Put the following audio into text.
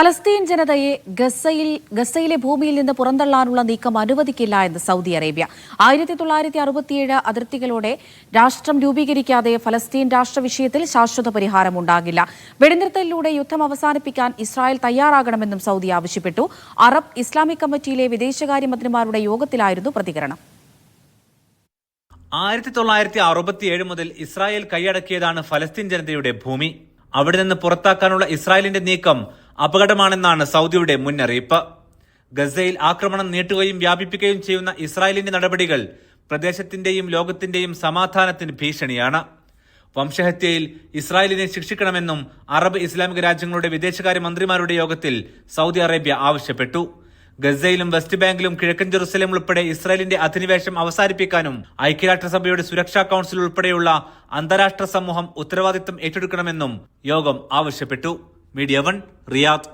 ഫലസ്തീൻ ജനതയെ ഗസയിൽ ഗസയിലെ ഭൂമിയിൽ നിന്ന് പുറന്തള്ളാനുള്ള നീക്കം അനുവദിക്കില്ല എന്ന് സൗദി അറേബ്യ. ആയിരത്തി തൊള്ളായിരത്തി അറുപത്തിയേഴ് അതിർത്തികളോടെ രാഷ്ട്രം രൂപീകരിക്കാതെ ഫലസ്തീൻ രാഷ്ട്ര വിഷയത്തിൽ ശാശ്വത പരിഹാരം ഉണ്ടാകില്ല. വെടിനിർത്തലിലൂടെ യുദ്ധം അവസാനിപ്പിക്കാൻ ഇസ്രായേൽ തയ്യാറാകണമെന്നും സൗദി ആവശ്യപ്പെട്ടു. അറബ് ഇസ്ലാമിക് കമ്മിറ്റിയിലെ വിദേശകാര്യമന്ത്രിമാരുടെ യോഗത്തിലായിരുന്നു പ്രതികരണം. ആയിരത്തി തൊള്ളായിരത്തി അറുപത്തിയേഴ് മുതൽ ഇസ്രായേൽ കൈയടക്കിയതാണ് ഫലസ്തീൻ ജനതയുടെ ഭൂമി. അവിടെ നിന്ന് പുറത്താക്കാനുള്ള ഇസ്രായേലിന്റെ നീക്കം അപകടമാണെന്നാണ് സൗദിയുടെ മുന്നറിയിപ്പ്. ഗസയിൽ ആക്രമണം നീട്ടുകയും വ്യാപിപ്പിക്കുകയും ചെയ്യുന്ന ഇസ്രായേലിന്റെ നടപടികൾ പ്രദേശത്തിന്റെയും ലോകത്തിന്റെയും സമാധാനത്തിന് ഭീഷണിയാണ്. വംശഹത്യയിൽ ഇസ്രായേലിനെ ശിക്ഷിക്കണമെന്നും അറബ് ഇസ്ലാമിക രാജ്യങ്ങളുടെ വിദേശകാര്യ മന്ത്രിമാരുടെ യോഗത്തിൽ സൗദി അറേബ്യ ആവശ്യപ്പെട്ടു. ഗസയിലും വെസ്റ്റ് ബാങ്കിലും കിഴക്കൻ ജെറുസലേം ഉൾപ്പെടെ ഇസ്രായേലിന്റെ അധിനിവേശം അവസാനിപ്പിക്കാനും ഐക്യരാഷ്ട്രസഭയുടെ സുരക്ഷാ കൌൺസിൽ ഉൾപ്പെടെയുള്ള അന്താരാഷ്ട്ര സമൂഹം ഉത്തരവാദിത്തം ഏറ്റെടുക്കണമെന്നും യോഗം ആവശ്യപ്പെട്ടു. Media one Riyadh